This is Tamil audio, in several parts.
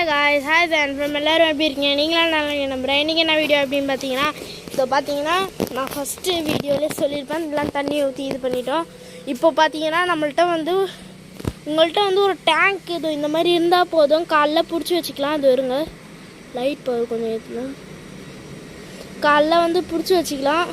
Hi guys hi fan from எல்லோரும் எப்படி இருக்கீங்க? நீங்களாம் நல்லா நம்புகிறேன் இன்றைக்கி என்ன வீடியோ அப்படின்னு பார்த்தீங்கன்னா இப்போ பார்த்தீங்கன்னா நான் ஃபஸ்ட்டு வீடியோலேயே சொல்லியிருப்பேன். இதெல்லாம் தண்ணி ஊற்றி இது பண்ணிட்டோம். இப்போ பார்த்தீங்கன்னா நம்மள்ட்ட வந்து உங்கள்கிட்ட வந்து ஒரு டேங்க் இது இந்த மாதிரி இருந்தால் போதும். காலைல பிடிச்சி வச்சுக்கலாம். அது வருங்க லைட் போகுது கொஞ்சம் ஏற்றலாம் காலைல வந்து பிடிச்சி வச்சுக்கலாம்.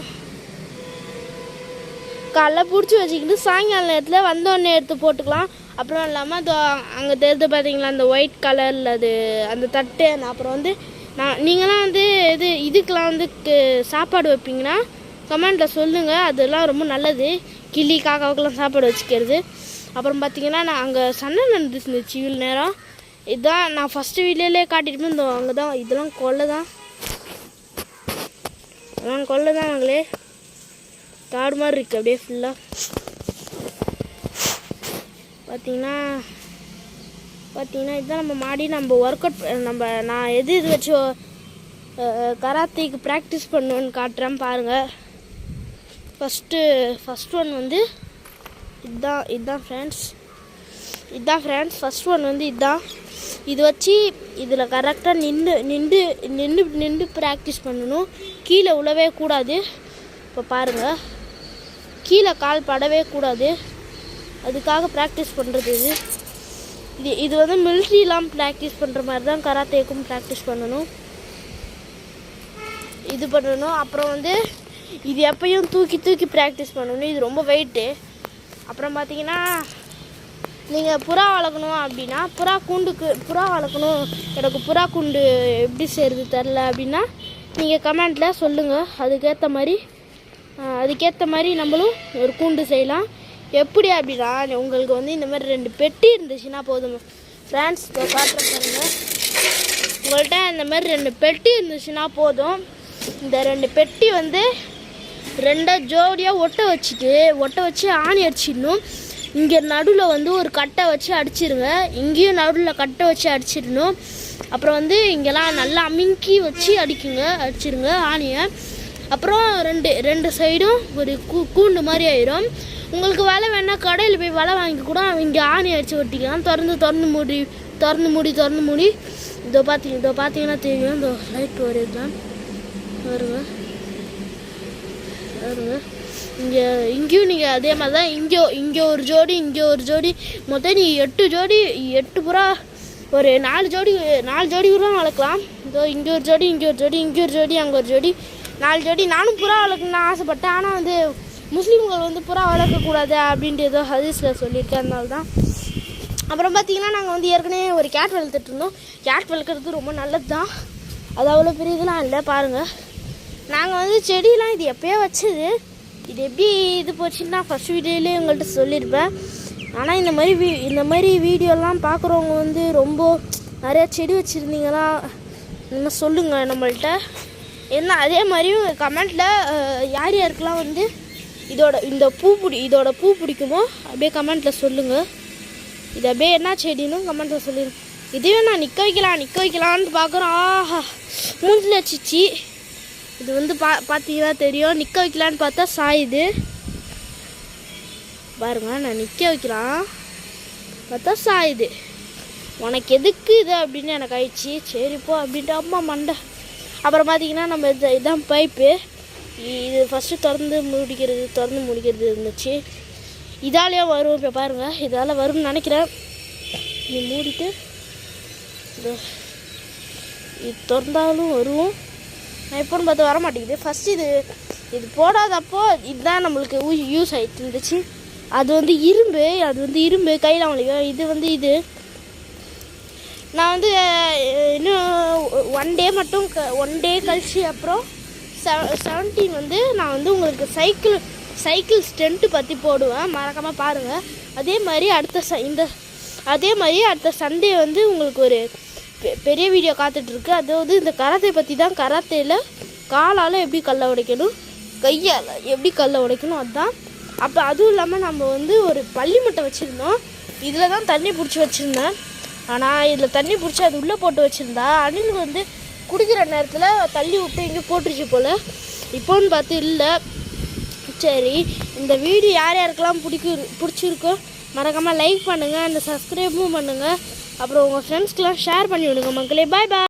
காலைல பிடிச்சி வச்சுக்கிட்டு சாயங்கால நேரத்தில் வந்தோடனே எடுத்து போட்டுக்கலாம். அப்புறம் இல்லாமல் அது அங்கே தெரிஞ்சு பார்த்தீங்களா அந்த ஒயிட் கலரில் அது அந்த தட்டு அப்புறம் வந்து நான் நீங்களாம் வந்து இது இதுக்கெலாம் வந்து சாப்பாடு வைப்பீங்கன்னா கமெண்ட்டில் சொல்லுங்கள் அதெல்லாம் ரொம்ப நல்லது. கிளி காக்காவுக்கெல்லாம் சாப்பாடு வச்சுக்கிறது. அப்புறம் பார்த்தீங்கன்னா நான் அங்கே சண்டை இருந்துச்சு இவ்வளோ நேரம். இதுதான் நான் ஃபஸ்ட்டு வீட்லேயே காட்டிட்டு இருந்தோம் அங்கே தான் இதெல்லாம் கொள்ளை தான் அதெல்லாம் கொள்ளை தான் நாங்களே காடு மாதிரி இருக்குது அப்படியே ஃபுல்லாக பார்த்தீங்கன்னா பார்த்தீங்கன்னா இதுதான் நம்ம மாடி நம்ம ஒர்க் அவுட் நம்ம நான் எது இது வச்சு கராத்தேக்கு ப்ராக்டிஸ் பண்ணுவேன்னு காட்டுறேன் பாருங்கள் ஃபஸ்ட்டு ஃபஸ்ட் ஒன் வந்து இதுதான் இதுதான் ஃப்ரெண்ட்ஸ் இதுதான் ஃப்ரெண்ட்ஸ் ஃபஸ்ட் ஒன் வந்து இதுதான். இது வச்சு இதில் கரெக்டாக நின்று நின்று நின்று நின்று ப்ராக்டிஸ் பண்ணணும். கீழே உழவே கூடாது. இப்போ பாருங்கள் கீழே கால் படவே கூடாது. அதுக்காக ப்ராக்டிஸ் பண்ணுறது இது. இது இது வந்து மிலிட்ரிலாம் ப்ராக்டிஸ் பண்ணுற மாதிரி தான் கராத்தேக்கும் ப்ராக்டிஸ் பண்ணணும். இது பண்ணணும். அப்புறம் வந்து இது எப்பயும் தூக்கி தூக்கி ப்ராக்டிஸ் பண்ணணும். இது ரொம்ப வெயிட்டு அப்புறம் பார்த்தீங்கன்னா நீங்கள் புறா வளர்க்கணும் அப்படின்னா புறா கூண்டுக்கு புறா வளர்க்கணும். எனக்கு புறா கூண்டு எப்படி செய்கிறது தெரில அப்படின்னா நீங்கள் கமெண்ட்டில் சொல்லுங்கள் அதுக்கேற்ற மாதிரி அதுக்கேற்ற மாதிரி நம்மளும் ஒரு கூண்டு செய்யலாம். எப்படி அப்படின்னா உங்களுக்கு வந்து இந்த மாதிரி ரெண்டு பெட்டி இருந்துச்சுன்னா போதும். ஃப்ரான்ஸ் இப்போ பாருங்கள் உங்கள்கிட்ட இந்த மாதிரி ரெண்டு பெட்டி இருந்துச்சுன்னா போதும். இந்த ரெண்டு பெட்டி வந்து ரெண்டாக ஜோடியாக ஒட்ட வச்சுட்டு ஒட்ட வச்சு ஆணி அடிச்சிடணும். இங்கே நடுவில் வந்து ஒரு கட்டை வச்சு அடிச்சிருங்க. இங்கேயும் நடுவில் கட்டை வச்சு அடிச்சிடணும். அப்புறம் வந்து இங்கெல்லாம் நல்லா அமுக்கி வச்சு அடிக்குங்க அடிச்சிருங்க ஆணியை. அப்புறம் ரெண்டு ரெண்டு சைடும் ஒரு கூ கூண்டு மாதிரி ஆயிரும். உங்களுக்கு வலை வேணால் கடையில் போய் வலை வாங்கி கூட இங்கே ஆணி அடித்து ஒட்டிக்கலாம் திறந்து திறந்து மூடி திறந்து மூடி திறந்து மூடி. இதோ பார்த்தீங்க இதோ பார்த்தீங்கன்னா தெரியும் இந்த லைட் வருது. தான் வருங்க பாருங்க இங்கே இங்கேயும் நீங்கள் அதே மாதிரி தான் இங்கே இங்கே ஒரு ஜோடி இங்கே ஒரு ஜோடி. மொத்தம் நீ எட்டு ஜோடி எட்டு புறா ஒரு நாலு ஜோடி நாலு ஜோடி கூட வளர்க்கலாம். இதோ இங்கே ஒரு ஜோடி இங்கே ஒரு ஜோடி இங்கே ஒரு ஜோடி அங்கே ஒரு ஜோடி. நாலு ஜோடி. நானும் புறா வளர்க்கணும்னு ஆசைப்பட்டேன். ஆனால் வந்து முஸ்லீம்கள் வந்து புறா வளர்க்கக்கூடாது அப்படின்ட்டு ஏதோ ஹதீஸில் சொல்லியிருக்கேன் அதனால தான் அப்புறம் பார்த்தீங்கன்னா நாங்கள் வந்து ஏற்கனவே ஒரு கேட் வளர்த்துட்டு இருந்தோம். கேட் வளர்க்குறது ரொம்ப நல்லது தான் அது அவ்வளோ பெரிய இதெல்லாம் இல்லை பாருங்கள் நாங்கள் வந்து செடியெலாம் இது எப்போயோ வச்சது. இது எப்படி இது போச்சுன்னா ஃபஸ்ட் வீடியோலேயே உங்கள்கிட்ட சொல்லியிருப்பேன். ஆனால் இந்த மாதிரி வீ இந்த மாதிரி வீடியோலாம் பார்க்குறவங்க வந்து ரொம்ப நிறையா செடி வச்சுருந்தீங்கன்னா நம்ம சொல்லுங்கள் நம்மள்கிட்ட என்ன அதே மாதிரியும் கமெண்ட்டில் யார் யாருக்கெல்லாம் வந்து இதோட இந்த பூ பிடி இதோட பூ பிடிக்குமோ அப்படியே கமெண்ட்டில் சொல்லுங்கள் இது அப்படியே என்ன செடின்னு கமெண்ட்டில் சொல்லிடுங்க இதுவே நான் நிற்க வைக்கலாம் நிற்க வைக்கலான்னு பார்க்குறோம் ஆஹா மூஞ்சில் வச்சிச்சு. இது வந்து பா பார்த்தீங்கன்னா தெரியும். நிற்க வைக்கலான்னு பார்த்தா சாயுது. பாருங்க நான் நிற்க வைக்கலாம். பார்த்தா சாயுது. உனக்கு எதுக்கு இது அப்படின்னு எனக்கு ஆயிடுச்சு. சரிப்போ அப்படின்ட்டு அம்மா மண்டை. அப்புறம் பார்த்தீங்கன்னா நம்ம இது இதான் பைப்பு இது ஃபஸ்ட்டு திறந்து முடிக்கிறது திறந்து முடிக்கிறது இருந்துச்சு. இதாலேயே வரும் இப்போ பாருங்கள் இதால் வரும்னு நினைக்கிறேன். இது மூடிட்டு இது திறந்தாலும் வரும். நான் எப்போன்னு பார்த்து வர மாட்டேங்குது. ஃபஸ்ட்டு இது இது போடாதப்போ இதுதான் நம்மளுக்கு யூஸ் ஆகிட்டு இருந்துச்சு. அது வந்து இரும்பு அது வந்து இரும்பு கையில் அவங்களுக்கு இது வந்து இது. நான் வந்து இன்னும் ஒன் டே மட்டும் ஒன் டே கழிச்சு அப்புறம் செவன்டீன் வந்து நான் வந்து உங்களுக்கு சைக்கிள் சைக்கிள் ஸ்டெண்ட்டு பற்றி போடுவேன். மறக்காமல் பாருங்கள் அதே மாதிரி அடுத்த ச இந்த அதே மாதிரி அடுத்த சண்டே வந்து உங்களுக்கு ஒரு பெ- பெரிய வீடியோ காத்துட்ருக்கு. அதாவது இந்த கராத்தே பற்றி தான். கராத்தேயில் காலால் எப்படி கல்லை உடைக்கணும் கையால் எப்படி கல்லை உடைக்கணும் அதுதான் அப்போ அதுவும் இல்லாமல் நம்ம வந்து ஒரு பள்ளி முட்டை வச்சுருந்தோம். இதில் தான் தண்ணி பிடிச்சி வச்சுருந்தேன். ஆனால் இதில் தண்ணி பிடிச்சி அது உள்ளே போட்டு வச்சுருந்தா அணில் வந்து குடிக்கிற நேரத்தில் தள்ளி விட்டு இங்கே போட்டுருச்சு போல். இப்போன்னு பார்த்து இல்லை. சரி இந்த வீடியோ யார் யாருக்கெல்லாம் பிடிக்கு பிடிச்சிருக்கோ மறக்காமல் லைக் பண்ணுங்கள் அந்த சப்ஸ்கிரைபும் பண்ணுங்கள் அப்புறம் உங்கள் ஃப்ரெண்ட்ஸ்க்கெலாம் ஷேர் பண்ணி விடுங்க மக்களே. பாய் பாய்